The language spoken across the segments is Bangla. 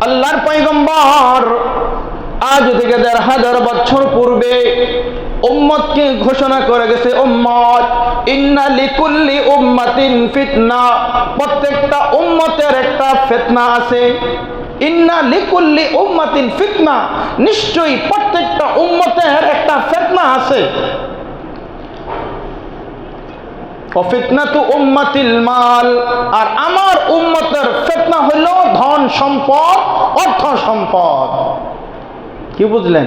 আল্লাহর আজ থেকে দেড় হাজার বছর পূর্বে উম্মতকে ঘোষণা করে গেছে, উম্মত ফিতনা, প্রত্যেকটা উম্মতের একটা ফিতনা আছে। ইন্না লিকুল্লি উম্মাতিন ফিতনা, নিশ্চয়ই প্রত্যেকটা উম্মতের একটা ফিতনা আছে। অফিতনাতু মাল। আর আমার উম্মতের ফিতনা কি বুঝলেন?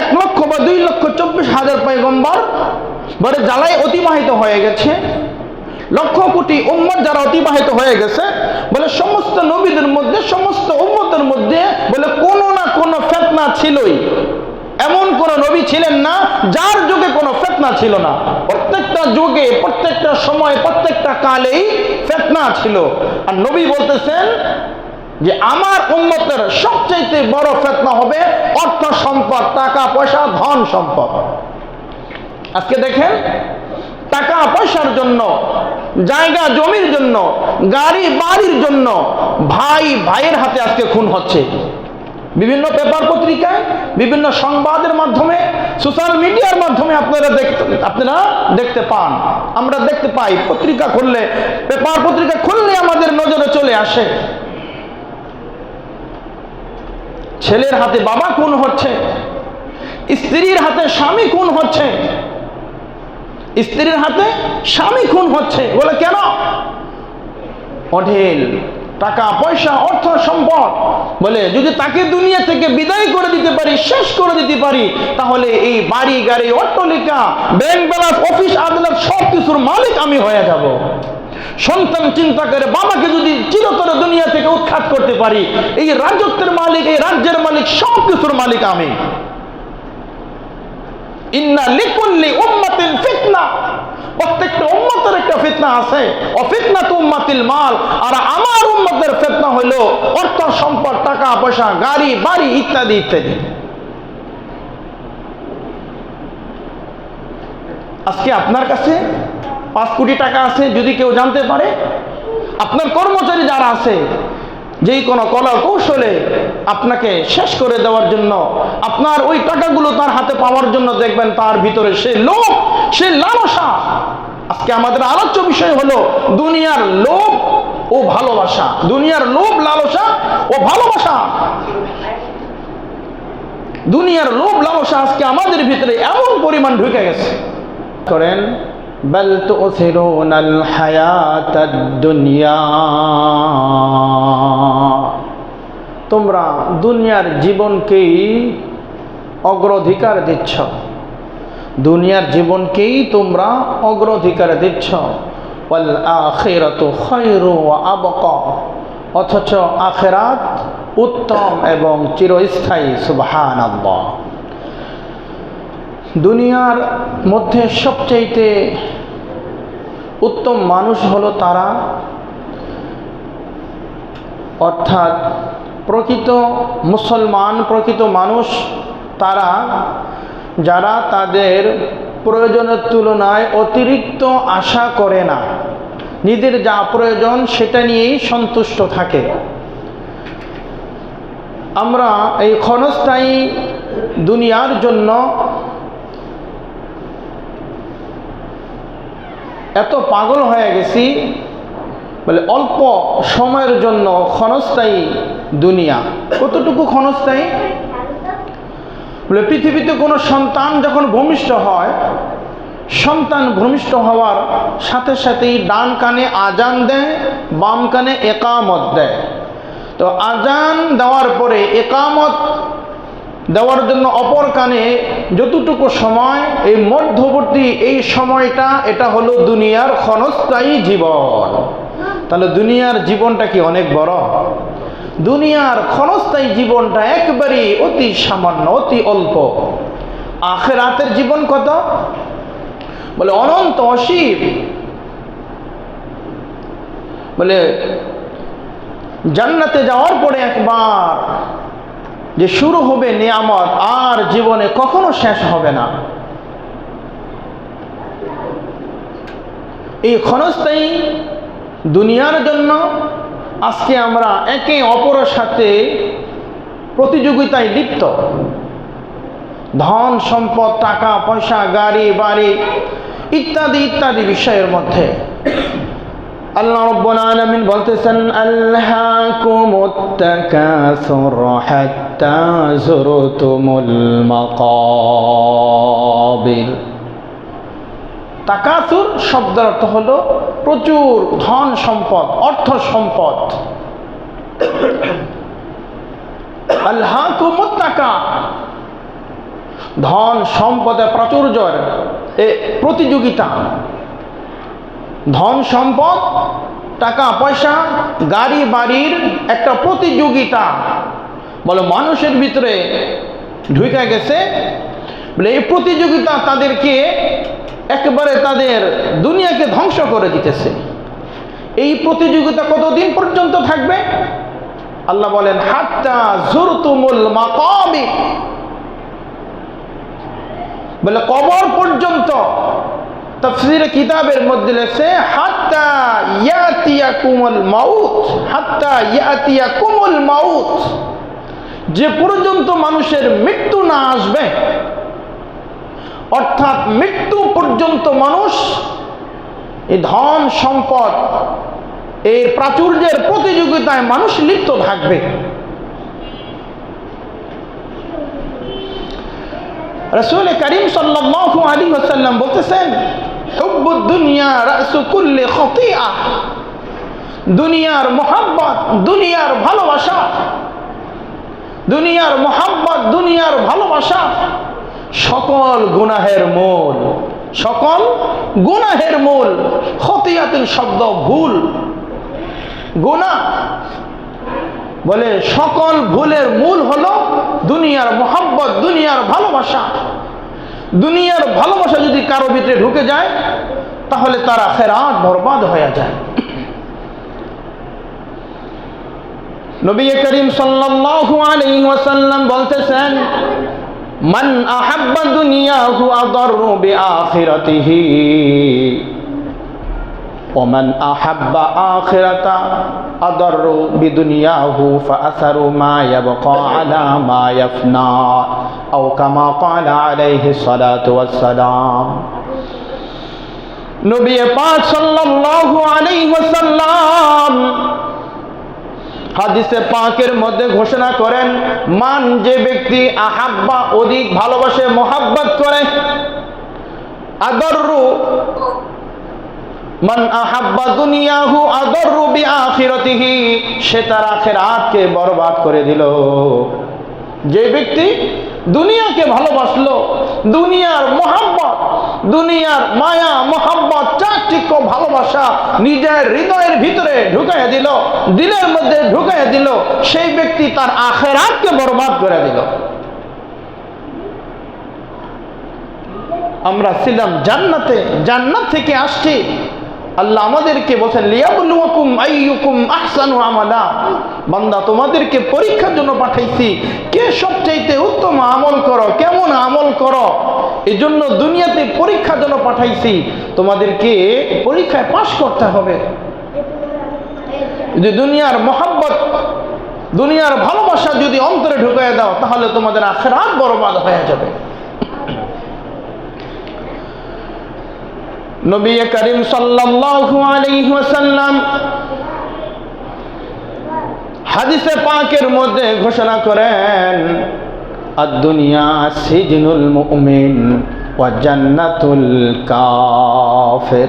এক লক্ষ বা দুই লক্ষ চব্বিশ হাজার পয়গম্বর বলে জ্বালাই অতিবাহিত হয়ে গেছে। লক্ষ কোটি উম্মত যারা অতিবাহিত হয়ে গেছে, বলে সমস্ত নবীদের মধ্যে, সমস্ত উম্মতের মধ্যে বলে কোনো না কোনো ফেতনা ছিলই। এমন কোন নবী ছিলেন না, যার যুগে কোনো ফেতনা ছিল না। প্রত্যেকটা যুগে, প্রত্যেকটা সময়, প্রত্যেকটা কালেই ফেতনা ছিল। আর নবী বলতেছেন যে, আমার উন্মতের সবচাইতে বড় ফেতনা হবে অর্থ সম্পদ, টাকা, পয়সা, ধন সম্পদ। আজকে দেখেন, টাকা পয়সার জন্য, জায়গা, জমির জন্য, গাড়ি, বাড়ির জন্য ভাই, ভাইয়ের হাতে আজকে খুন হচ্ছে। বিভিন্ন পেপার পত্রিকায়, বিভিন্ন সংবাদের মাধ্যমে সোশ্যাল মিডিয়ার মাধ্যমে আপনারা দেখতে আপনারা দেখতে পান। আমরা দেখতে পাই, পত্রিকা খুললে, পেপার পত্রিকা খুললে আমাদের নজরে চলে আসে। ছেলের হাতে বাবা খুন হচ্ছে, স্ত্রীর হাতে স্বামী খুন হচ্ছে, স্ত্রীর হাতে স্বামী খুন হচ্ছে। বলে কেন? অঢেল। টাকা, পয়সা, অর্থ, সম্পদ। বলে, যদি তাকে দুনিয়া থেকে বিদায় করে দিতে পারি, শেষ করে দিতে পারি, তাহলে এই বাড়ি, গাড়ি, অট্টলিকা ব্যাংক ব্যালান্স অফিস আদালত, সব কিছুর মালিক আমি হয়ে যাব। সন্তান চিন্তা করে বাবাকে যদি চিরতরে দুনিয়া থেকে উৎখাত করতে পারি, এই রাজত্বের মালিক, এই রাজ্যের মালিক, সব কিছুর মালিক আমি। ইন্না লিকুল্লি উম্মাতিন ফিতনা। প্রত্যেকটা উম্মতের একটা ফিতনা আছে। অফিতনা তো উম্মাতিল মাল। আর আমার উম্মতের ফিতনা হইল অর্থ, সম্পদ, টাকা, পয়সা, গাড়ি, বাড়ি ইত্যাদি ইত্যাদি। আজকে আপনার কাছে পাঁচ কোটি টাকা আছে, যদি কেউ জানতে পারে, আপনার কর্মচারী যারা আছে যেই কোনো কলা কৌশলে আপনাকে শেষ করে দেওয়ার জন্য, আপনার ওই টাকাগুলো তার হাতে পাওয়ার জন্য দেখবেন তার ভিতরে সে লোভ, সে লালসা। আজকে আমাদের আলোচ্য বিষয় হলো দুনিয়ার লোভ ও ভালোবাসা। দুনিয়ার লোভ, লালসা ও ভালোবাসা। দুনিয়ার লোভ, লালসা আজকে আমাদের ভিতরে এমন পরিমাণ ঢুকে গেছে। করেন তুসিরুন আল হায়াতাদ দুনিয়া তোমরা দুনিয়ার জীবনকেই অগ্রাধিকার দিচ্ছ। দুনিয়ার জীবনকেই তোমরা অগ্রাধিকার দিচ্ছ। ওয়াল আখিরাতু খায়রু অথচ আখেরাত উত্তম এবং চিরস্থায়ী, সুবহানাল্লাহ। দুনিয়ার মধ্যে সবচাইতে উত্তম মানুষ হলো তারা। অর্থাৎ প্রকৃত মুসলমান, প্রকৃত মানুষ তারা, যারা তাদের প্রয়োজনের তুলনায় অতিরিক্ত আশা করে না। নিজের যা প্রয়োজন সেটা নিয়েই সন্তুষ্ট থাকে। আমরা এই ক্ষণস্থায়ী দুনিয়ার জন্য এত পাগল হয়ে গেছি, বলে অল্প সময়ের জন্য ক্ষণস্থায়ী দুনিয়া। কতটুকু ক্ষণস্থায়ী? বলে পৃথিবীতে কোনো সন্তান যখন ভূমিষ্ঠ হয়, সন্তান ভূমিষ্ঠ হওয়ার সাথে সাথেই ডান কানে আজান দেয়, বাম কানে একামত দেয়। তো আজান দেওয়ার পরে একামত দেওয়ার জন্য অপর কানে যতটুকু সময়, এই মধ্যবর্তী এই সময়টা, এটা হলো দুনিয়ার ক্ষণস্থায়ী জীবন। তাহলে দুনিয়ার জীবনটা কি অনেক বড়? দুনিয়ার ক্ষণস্থায়ী জীবনটা একবারেই অতি সামান্য, অতি অল্প। আখের আখেরাতের জীবন কত? বলে অনন্ত অসীম। বলে জান্নাতে যাওয়ার পরে একবার যে শুরু হবে নিয়ামত আর জীবনে কখনো শেষ হবে না। এই ক্ষণস্থায়ী দুনিয়ার জন্য আজকে আমরা একে অপরের সাথে প্রতিযোগিতায় লিপ্ত। ধন, সম্পদ, টাকা, পয়সা, গাড়ি, বাড়ি ইত্যাদি ইত্যাদি বিষয়ের মধ্যে। আল্লাহ রব্বুল আলামিন বলতেছেন আল্লাহকুমুত তাকাসুর হাত্তা যুরতুমুল মাকাবির তাকাসুর শব্দের অর্থ হলো প্রচুর ধন সম্পদ, অর্থ সম্পদ। আল্লাহকুমুত টাকা ধন সম্পদের প্রাচুর্যের এ প্রতিযোগিতা। ধন সম্পদ, টাকা, পয়সা, গাড়ি, বাড়ির একটা প্রতিযোগিতা। বলে, মানুষের ভিতরে ঢুকে গেছে। বলে, এই প্রতিযোগিতা তাদেরকে একেবারে তাদের দুনিয়াকে ধ্বংস করে দিতেছে। এই প্রতিযোগিতা কতদিন পর্যন্ত থাকবে? আল্লাহ বলেন, হাত্তা জুরতুমুল মাকাবি বলে, কবর পর্যন্ত তফসির কিতাবের মধ্যে লেখছে, হাত্তা ইয়াতিয়া কুমল মাউত, হাত্তা ইয়াতিয়া কুমল মাউত। যে পর্যন্ত মানুষের মৃত্যু না আসবে, অর্থাৎ মৃত্যু পর্যন্ত মানুষ এই ধন সম্পদ, এর প্রাচুর্যের প্রতিযোগিতায় মানুষ লিপ্ত থাকবে। রসুল করিম সাল্লাল্লাহু আলাইহি ওয়াসাল্লাম বলতেছেন দুনিয়ার মোহাব্বত, দুনিয়ার ভালোবাসা। দুনিয়ার মোহাব্বত, দুনিয়ার ভালোবাসা। সকল গুনাহের মূল, সকল গুনাহের মূল খতিয়াতুল শব্দ ভুল। গুনাহ বলে সকল ভুলের মূল হলো দুনিয়ার মোহাব্বত, দুনিয়ার ভালোবাসা। দুনিয়ার ভালোবাসা যদি কারও ভিতরে ঢুকে যায়, তাহলে তারা খেরাত বরবাদ হয়ে যায়। নবী করিম সাল্লাল্লাহু আলাইহি ওয়াসাল্লাম বলতেছেন, মান আহাব্বা দুনিয়াহু আদাররু বিআখিরাতিহি। ওমান আহাব্বা আখিরাতা আদরু বিদুনিয়াহু ফাআসারু মা ইয়াবকা আলা মা ইয়াফনা আও কামা ক্বালা হাদিসে পাকের মধ্যে ঘোষণা করেন, মান যে ব্যক্তি আহাব্বা, অধিক ভালোবাসে, মোহাব্বত করে, আদরু মান আহাব্বা দুনিয়াহু আদরু সে তার আখিরাতকে বরবাদ করে দিল। যে ব্যক্তি দুনিয়াকে ভালোবাসলো, দুনিয়ার মোহাম্মত দুনিয়ার মায়া মোহাম্মত চাকচিক্য, ভালোবাসা নিজের হৃদয়ের ভিতরে ঢুকাইয়া দিল, দিলের মধ্যে ঢুকাইয়া দিল, সেই ব্যক্তি তার আখেরাতকে বরবাদ করে দিল। আমরা ছিলাম জান্নাতে, জান্নাত থেকে আসছি আল্লাহ আমাদেরকে বলছেন, লিয়াবলুয়াকুম আইয়ুকুম আহসানু আমালা। বান্দা, তোমাদেরকে পরীক্ষার জন্য পাঠাইছি। কে সবচাইতে উত্তম আমল করো? কেমন আমল করো? এই জন্য দুনিয়াতে পরীক্ষার জন্য পাঠাইছি। তোমাদেরকে পরীক্ষায় পাশ করতে হবে। যদি দুনিয়ার মহাব্বত, দুনিয়ার ভালোবাসা যদি অন্তরে ঢুকিয়ে দাও, তাহলে তোমাদের আখেরাত বরবাদ হয়ে যাবে। নবী করিম সাল্লাল্লাহু আলাইহি ওয়াসাল্লাম হাদিসে পাকের মধ্যে ঘোষণা করেন, আদ-দুনিয়া সিজনুল মুমিন ওয়া জান্নাতুল কাফির।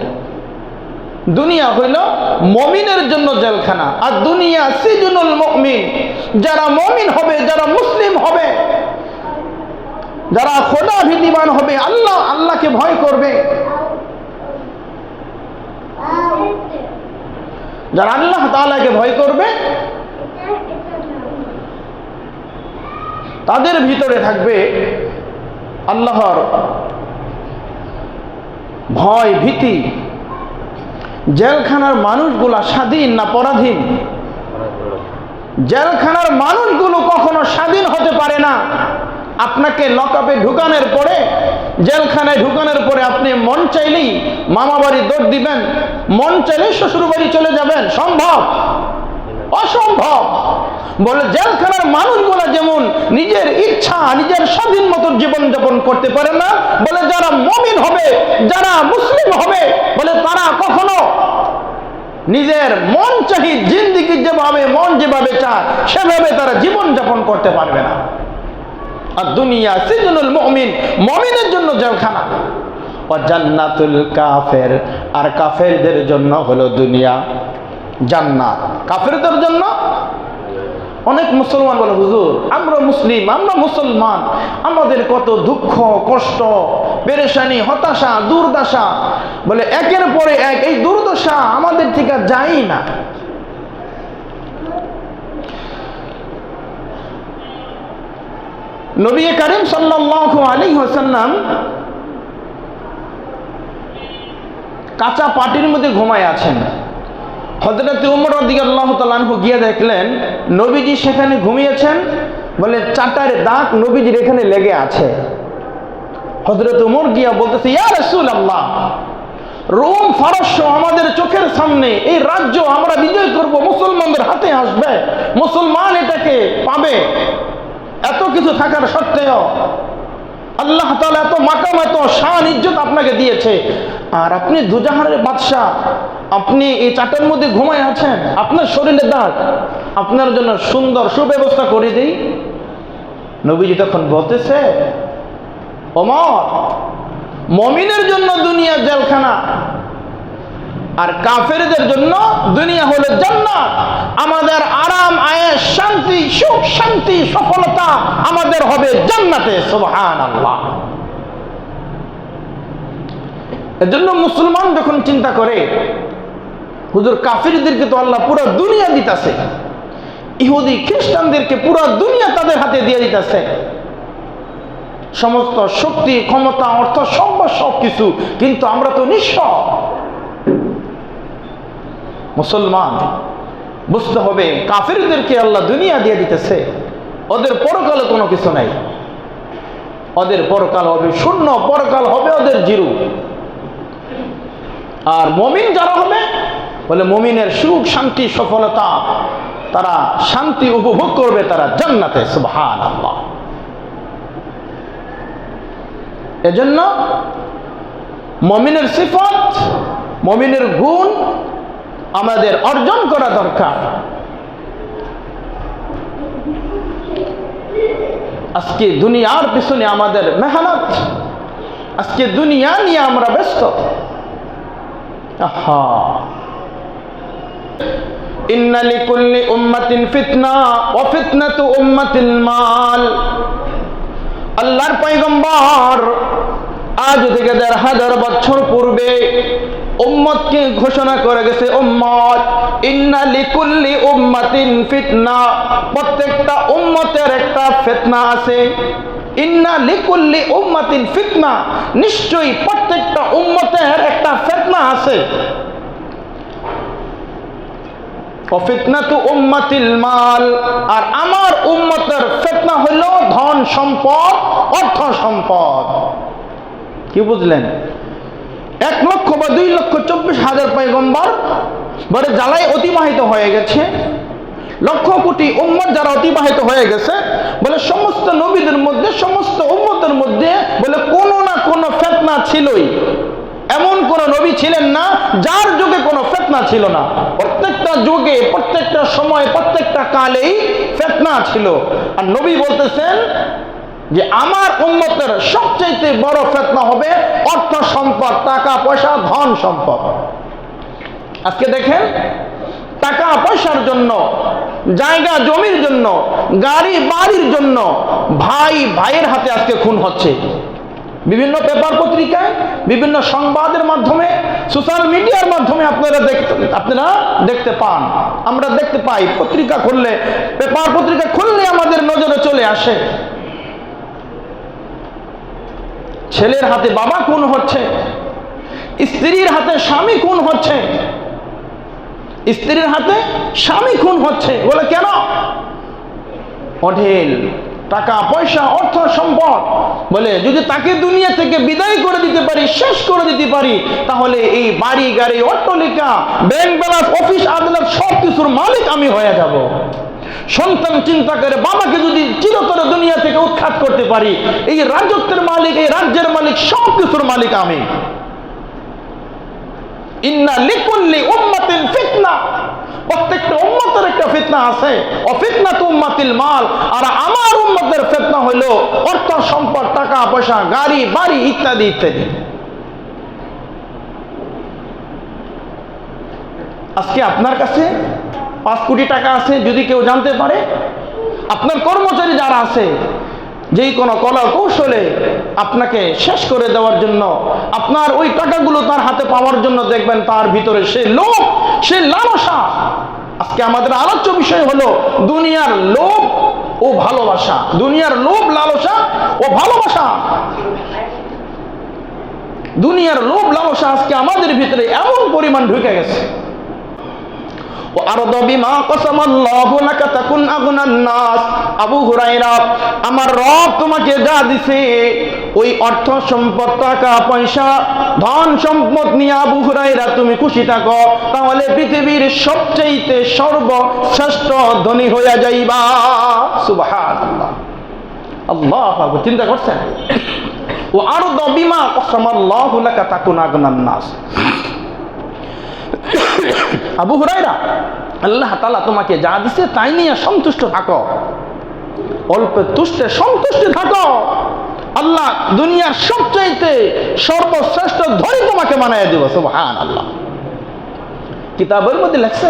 দুনিয়া হইল মমিনের জন্য জেলখানা। আর দুনিয়া সিজনুল মুমিন, যারা মমিন হবে, যারা মুসলিম হবে, যারা খোদা ভীতিমান হবে, আল্লাহ আল্লাহকে ভয় করবে। যারা আল্লাহ তাআলাকে ভয় করবে, তাদের ভিতরে থাকবে আল্লাহর ভয়, ভীতি। জেলখানার মানুষগুলা স্বাধীন না পরাধীন? জেলখানার মানুষগুলো কখনো স্বাধীন হতে পারে না। আপনাকে লকআপে ঢুকানোর পরে জেলখানায় ঢুকানোর পরে আপনি মন চাইলেই মামা বাড়ি দৌড় দিবেন, মন চাইলেই শ্বশুর বাড়ি চলে যাবেন। সম্ভব? অসম্ভব। বলে জেলখানার মানুষগুলো যেমন নিজের ইচ্ছা, নিজের স্বাধীন মতো জীবন যাপন করতে পারে না, বলে যারা মমিন হবে, যারা মুসলিম হবে, বলে তারা কখনো নিজের মন চাহি, জিন্দিগি যেভাবে, মন যেভাবে চায়, সেভাবে তারা জীবন যাপন করতে পারবে না। আর দুনিয়া, সিজনুল মমিন, মমিনের জন্য জেলখানা। ও জান্নাতুল কাফের, আর কাফেরদের জন্য হলো দুনিয়া। জান্নাত। কাফেরদের জন্য অনেক মুসলমান বলে, হুজুর, আমরা মুসলিম, আমরা মুসলমান। আমাদের কত দুঃখ, কষ্ট, পেরেশানি, হতাশা, দুর্দশা। বলে, একের পরে এক, এই দুর্দশা আমাদের থেকে যাই না। নবী করিম সাল্লাল্লাহু আলাইহি ওয়াসাল্লাম কাঁচা পাটির মধ্যে ঘুমায় আছেন। হজরত উমর আল্লাহ তালানহু গিয়ে দেখলেন, নবীজি সেখানে ঘুমিয়েছেন বলে চাটার দাগ নবীজির এখানে লেগে আছে। হজরত উমর গিয়া বলতেছে, ইয়া রসুল আল্লাহ রোম ফারস্য আমাদের চোখের সামনে, এই রাজ্য আমরা বিজয় করব, মুসলমানদের হাতে আসবে, মুসলমান এটাকে পাবে। এত কিছু থাকার সত্ত্বেও আল্লাহ তালা এত মাকাম, এত শান, ইজ্জত আপনাকে দিয়েছে। আর আপনি দুজাহারের বাদশাহ, আপনি এই চাটের মধ্যে ঘুমায় আছেন, আপনার শরীরে দাগ, আপনার জন্য সুন্দর সুব্যবস্থা করে দিই। নবীজি তখন বলতেছে, ওমর, মমিনের জন্য দুনিয়া জেলখানা আর কাফেরদের জন্য দুনিয়া হলো জান্নাত। আমাদের আরাম আয়েস শান্তি, সুখ, শান্তি, সফলতা আমাদের হবে জান্নাতে সুবহান আল্লাহ এজন্য মুসলমান যখন চিন্তা করে, হুজুর কাফিরদেরকে তো আল্লাহ পুরো দুনিয়া দিতেছে, ইহুদি খ্রিস্টানদেরকে পুরো দুনিয়া তাদের হাতে দিয়ে দিতেছে। সমস্ত শক্তি, ক্ষমতা, অর্থ সব সব কিছু কিন্তু আমরা তো নিঃস্ব। মুসলমান, বুঝতে হবে কাফিরদেরকে আল্লাহ দুনিয়া দিয়ে দিতেছে। ওদের পরকালে কোনো কিছু নাই। ওদের পরকাল হবে শূন্য, পরকাল হবে ওদের জিরু। আর মমিন যারা হবে, বলে মমিনের সুখ, শান্তি, সফলতা, তারা শান্তি উপভোগ করবে তারা জান্নাতে সুবহান আল্লাহ এজন্য মমিনের সিফত, মমিনের গুণ আমাদের অর্জন করা দরকার। আজকে দুনিয়ার পিছনে আমাদের মেহনত, আজকে দুনিয়া নিয়ে আমরা ব্যস্ত। ফিতনা মাল। আল্লাহর পয়গম্বর আজ থেকে দেড় হাজার বছর পূর্বে উম্মতকে ঘোষণা করে গেছে, উম্মত, ইন্না লিকুল্লি উম্মাতিন ফিতনা। প্রত্যেকটা উম্মতের একটা ফিতনা আছে। ইন্না লিকুল্লি উম্মাতিন ফিতনা। নিশ্চয়ই প্রত্যেকটা উম্মতের একটা ফিতনা আছে। উম্মাতিল মাল। আর আমার উম্মতের ফিতনা হলো ধন সম্পদ, অর্থ সম্পদ। কি বুঝলেন? এক লক্ষ বা দুই লক্ষ চব্বিশ হাজার পয়গম্বর বলে জ্বালাই অতিবাহিত হয়ে গেছে। লক্ষ কোটি উম্মত যারা অতিবাহিত হয়ে গেছে, বলে সমস্ত নবীদের মধ্যে, সমস্ত উম্মতের মধ্যে বলে কোনো না কোনো ফেতনা ছিলই। এমন কোন নবী ছিলেন না, যার যুগে কোনো ফেতনা ছিল না। প্রত্যেকটা যুগে, প্রত্যেকটা সময়, প্রত্যেকটা কালেই ফেতনা ছিল। আর নবী বলতেছেন যে আমার উন্মতের সবচাইতে বড় ফেতনা হবে অর্থ সম্পদ, টাকা পয়সা, ধন সম্পদ। আজকে দেখেন, টাকা পয়সার জন্য, জায়গা জমির জন্য, গাড়ি বাড়ির জন্য ভাই, ভাইয়ের হাতে আজকে খুন হচ্ছে। বিভিন্ন পেপার পত্রিকায়, বিভিন্ন সংবাদের মাধ্যমে, সোশ্যাল মিডিয়ার মাধ্যমে আপনারা দেখতে আপনারা দেখতে পান। আমরা দেখতে পাই, পত্রিকা খুললে, পেপার পত্রিকা খুললে আমাদের নজরে চলে আসে। ছেলের হাতে বাবা কোন হচ্ছে? স্ত্রীর হাতে স্বামী কোন হচ্ছে? স্ত্রীর হাতে স্বামী খুন হচ্ছে? বলে কেন? অঢেল, টাকা, পয়সা, অর্থ, সম্পদ। বলে, যদি তাকে দুনিয়া থেকে বিদায় করে দিতে পারি, শেষ করে দিতে পারি, তাহলে এই বাড়ি, গাড়ি, অট্টলিকা ব্যাংক ব্যালান্স অফিস আদালত সব কিছুর মালিক আমি হয়ে যাব। সন্তান চিন্তা করে, বাবাকে যদি চিরতরে দুনিয়া থেকে উৎখাত করতে পারি, এই রাজত্বের মালিক, এই রাজ্যের মালিক, সব কিছুর মালিক আমি। ইন্না লিকুল্লি উম্মাতিন ফিতনা। প্রত্যেকটা উম্মতের একটা ফিতনা আছে। অফিতনা তো উম্মাতিল মাল। আর আমার উম্মতের ফিতনা হইল অর্থ, সম্পদ, টাকা, পয়সা, গাড়ি, বাড়ি ইত্যাদি ইত্যাদি। আজকে আপনার কাছে পাঁচ কোটি টাকা আছে, যদি কেউ জানতে পারে, আপনার কর্মচারী যারা আছে, যেই কোনো কলা কৌশলে আপনাকে শেষ করে দেওয়ার জন্য, আপনার ওই টাকাগুলো তার হাতে পাওয়ার জন্য দেখবেন তার ভিতরে সে লোভ, সে লালসা। আজকে আমাদের আলোচ্য বিষয় হলো দুনিয়ার লোভ ও ভালোবাসা। দুনিয়ার লোভ, লালসা ও ভালোবাসা। দুনিয়ার লোভ, লালসা আজকে আমাদের ভিতরে এমন পরিমাণ ঢুকে গেছে। وأرض بما قسم الله لك تكن أغنى الناس আবু হুরাইরা আমার রব তোমাকে যা দিছে ওই অর্থ সম্পদ টাকা পয়সা ধন সম্পদ নিয়ে আবু হুরাইরা তুমি খুশি থাকো তাহলে পৃথিবীর সবচেয়ে সর্বশ্রেষ্ঠ ধনী হইয়া যাইবা সুবহানাল্লাহ আল্লাহ আকবার। চিন্তা করছেন ও আরো বিমা কসমাল্লাহু লাকা তাকুন আগনান নাস আবু হুরাইরা আল্লাহ তালা তোমাকে যা দিছে তাই নিয়ে সন্তুষ্ট থাকো। অল্প তুষ্টে সন্তুষ্ট থাকো। আল্লাহ দুনিয়ার সবচাইতে সর্বশ্রেষ্ঠ ধরে তোমাকে বানায় দিব সুবহান আল্লাহ কিতাবের মধ্যে লেখছে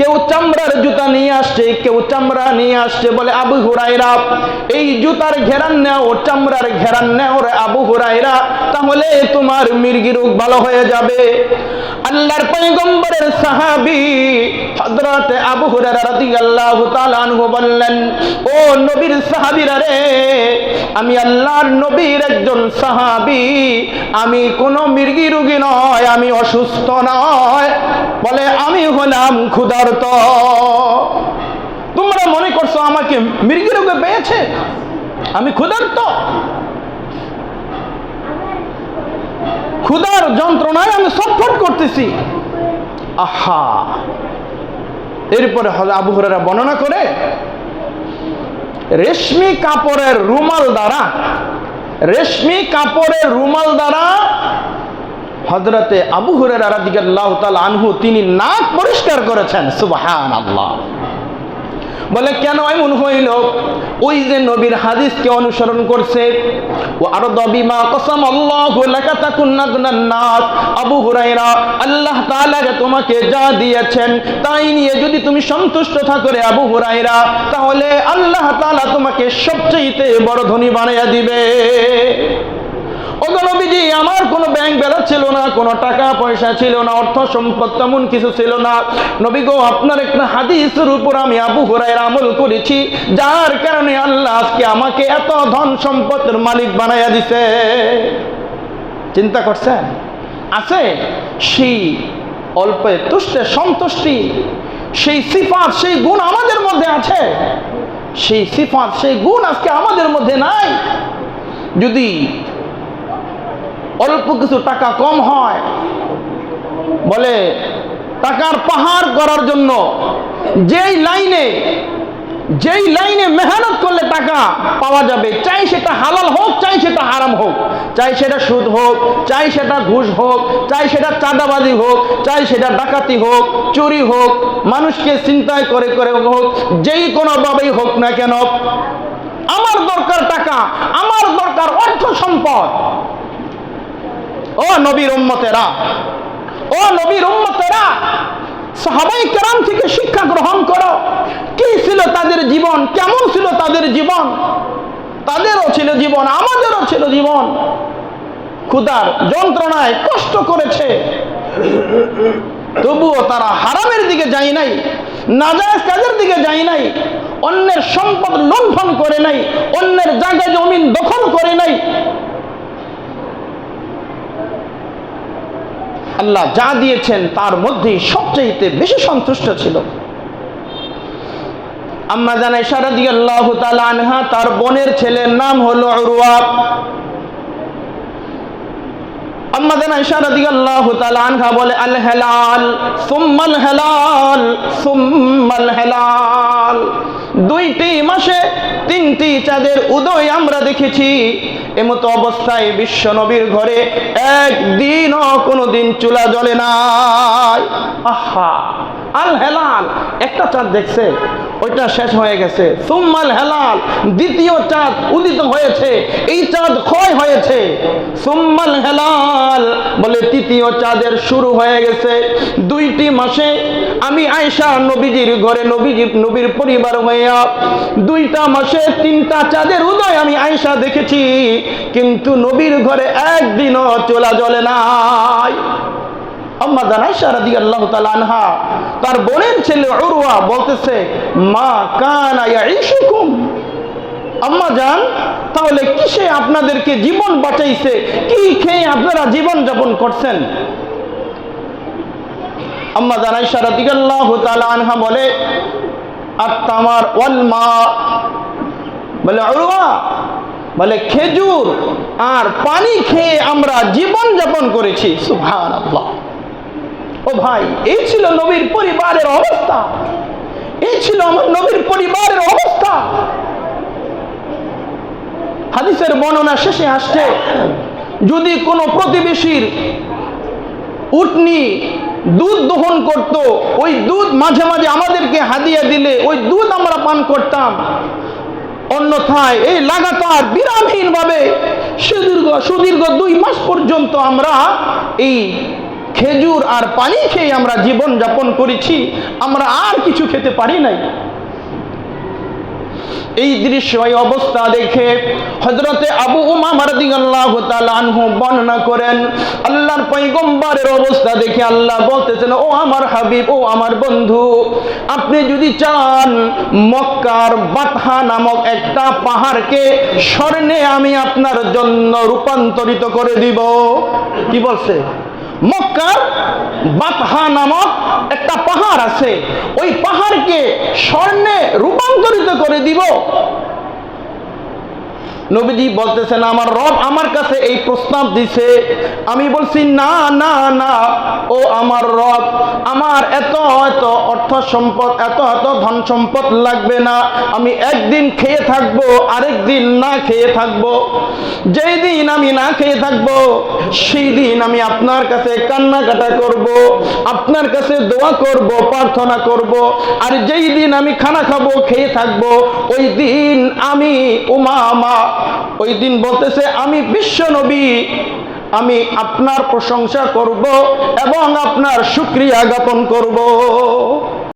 কেউ চামড়ার জুতা নিয়ে আসছে, কেউ চামড়া নিয়ে আসছে বলে আবু হুরাইরা এই জুতার ঘেরান নেও, চামড়ার ঘেরান নেও রে আবু হুরাইরা তাহলে তোমার মির্গি রোগ ভালো হয়ে যাবে। আল্লাহর পয়গম্বরের সাহাবী হযরত আবু হুরায়রা রাদিয়াল্লাহু তাআলা আনহু বললেন, ও নবীর সাহাবীরা রে, আমি আল্লাহর নবীর একজন সাহাবী, আমি কোনো মির্গি রোগী নয়, আমি অসুস্থ নয়। বলে, আমি হলাম ক্ষুধার্ত তোমরা মনে করছ আমাকে মৃগী রোগে পেয়েছে? আমি ক্ষুধার্ত। ক্ষুধার যন্ত্রণায় আমি ছটফট করতেছি। আহা! এরপরে হলে আবু হুরারা বর্ণনা করে, রেশমি কাপড়ের রুমাল দ্বারা, রেশমি কাপড়ের রুমাল দ্বারা হজরতে আবু হুরের রাদিয়াল্লাহ তাআলা আনহু তিনি নাক পরিষ্কার করেছেন সুবহান আল্লাহ বলে, কেন এমন হইল? ওই যে নবীর হাদিসকে অনুসরণ করছে ও আরও দবিমা কসম আল্লাহ তাকুন্না গুনান নাস। আবু হুরায়রা, আল্লাহ তাআলা তোমাকে যা দিয়েছেন, তাই নিয়ে যদি তুমি সন্তুষ্ট থাকো রে আবু হুরায়রা, তাহলে আল্লাহ তাআলা তোমাকে সবচেয়ে বড় ধনী বানাইয়া দিবে। ওগো নবীজি, আমার কোনো ব্যাংক ব্যালেন্স ছিল না, কোনো টাকা পয়সা ছিল না, অর্থ সম্পদ তেমন কিছু ছিল না। নবী গো, আপনার একটা হাদিসের উপর আমি আবু হুরায়রা আমল করেছি, যার কারণে আল্লাহ আজকে আমাকে এত ধন সম্পদের মালিক বানাইয়া দিছে। চিন্তা করছেন? আছে? সেই অল্পে তুষ্টে সন্তুষ্টি, সেই সিফাত, সেই গুণ আমাদের মধ্যে আছে। সেই সিফাত, সেই গুণ আজকে আমাদের মধ্যে নাই। যদি অল্প কিছু টাকা কম হয়। বলে, টাকার পাহাড় করার জন্য যেই লাইনে যেই লাইনে মেহনত করলে টাকা পাওয়া যাবে, চাই সেটা হালাল হোক, চাই সেটা হারাম হোক, চাই সেটা সুদ হোক, চাই সেটা ঘুষ হোক, চাই সেটা চাঁদাবাজি হোক, চাই সেটা ডাকাতি হোক, চুরি হোক, মানুষকে চিন্তায় করে করে হোক, যেই কোনোভাবেই হোক না কেন, আমার দরকার টাকা, আমার দরকার অর্থ সম্পদ। ও নবীর উম্মতেরা, ও নবীর উম্মতেরা, সাহাবাই কেরাম থেকে শিক্ষা গ্রহণ করো। কি ছিল তাদের জীবন? কেমন ছিল তাদের জীবন? তাদেরও ছিল জীবন, আমাদেরও ছিল জীবন। ক্ষুধার যন্ত্রণায় কষ্ট করেছে। তবুও তারা হারামের দিকে যায় নাই, নাজায়েজ কাজের দিকে যায় নাই, অন্যের সম্পদ লুণ্ঠন করে নাই, অন্যের জায়গা জমিন দখল করে নাই। আল্লাহ যা দিয়েছেন তার মধ্যেই সবচেয়ে বেশি সন্তুষ্ট ছিল। আম্মা জানাই সারা দিয়ে আল্লাহ আনহা, তার বোনের ছেলের নাম হলো অরুয়া আম্মা আল্লাহ আনহা বলে, আল হেলাল, সুম্মাল হেলাল সুম্মাল হেলাল। দুইটি মাসে তিনটি চাঁদের উদয় আমরা দেখেছি। এমতো অবস্থায় বিশ্ব নবীর ঘরে একদিনও কোনো দিন চুলা জ্বলে নাই। আহা! আল হেলাল, একটা চাঁদ দেখছে, ওইটা শেষ হয়ে গেছে। সুম্মাল হেলাল, দ্বিতীয় চাঁদ উদিত হয়েছে, এই চাঁদ ক্ষয় হয়েছে। সুম্মাল হেলাল বলে তৃতীয় চাঁদের শুরু হয়ে গেছে। দুইটি মাসে আমি আয়সা নবীজির ঘরে, নবীজি, নবীর পরিবার হইয়া, দুইটা মাসে তিনটা চাঁদের উদয় আমি আয়সা দেখেছি। কিন্তু নবীর ঘরে একদিনও চোলা জ্বলে নাই। আম্মা তার বোনের ছেলে অরুয়া বলতেছে, মা কানা আম্মা জান, তাহলে কিসে আপনাদেরকে জীবন বাঁচাইছে? কি খেয়ে আপনারা জীবন যাপন করছেন? আম্মা আনহা বলে আর ওয়াল মা। বলে অরুয়া বলে, খেজুর আর পানি খেয়ে আমরা জীবন যাপন করেছি। সুভান আল্লাহ ও ভাই, এই ছিল নবীর পরিবারের অবস্থা। এই ছিল আমার নবীর পরিবারের অবস্থা। হাদিসের বর্ণনা শেষে আসছে, যদি কোনো প্রতিবেশীর উটনি দুধ দহন করত, ওই দুধ মাঝে মাঝে আমাদেরকে হাদিয়া দিলে, ওই দুধ আমরা পান করতাম। অন্যথায় এই লাগাতার বিরামহীন ভাবে সুদীর্ঘ সুদীর্ঘ দুই মাস পর্যন্ত আমরা এই খেজুর আর পানি খেয়ে আমরা জীবন যাপন করেছি, আমরা আর কিছু খেতে পারি নাই। এই দৃশ্য, এই অবস্থা দেখে হজরতে আবু উমামার দিগাল্লাহ আনহু বর্ণনা করেন, আল্লাহর পৈগম্বরের অবস্থা দেখে আল্লাহ বলতেছেন, ও আমার হাবিব, ও আমার বন্ধু, আপনি যদি চান মক্কার বাতহা নামক একটা পাহাড়কে স্বর্ণে আমি আপনার জন্য রূপান্তরিত করে দিব। কি বলছে? মক্কার বাতহা নামক একটা পাহাড় আছে। ওই পাহাড়কে স্বর্ণে রূপান্তরিত করে দিব। নবীজি বলতেছেন, আমার রব আমার কাছে এই প্রস্তাব দিছে। আমি বলছি, না না না। ও আমার রব, আমার এত এত অর্থ সম্পদ, এত এত ধন সম্পদ লাগবে না। আমি একদিন খেয়ে থাকব আরেক দিন না খেয়ে থাকব। যেই দিন আমি না খেয়ে থাকব, সেই দিন আমি আপনার কাছে কান্নাকাটা করব, আপনার কাছে দোয়া করব, প্রার্থনা করব। আর যেই দিন আমি খানা খাব, খেয়ে থাকব, ওই দিন আমি উমামা ওই দিন বলতেছে, আমি বিশ্ব নবী, আমি আপনার প্রশংসা করব এবং আপনার শুক্রিয়া জ্ঞাপন করব।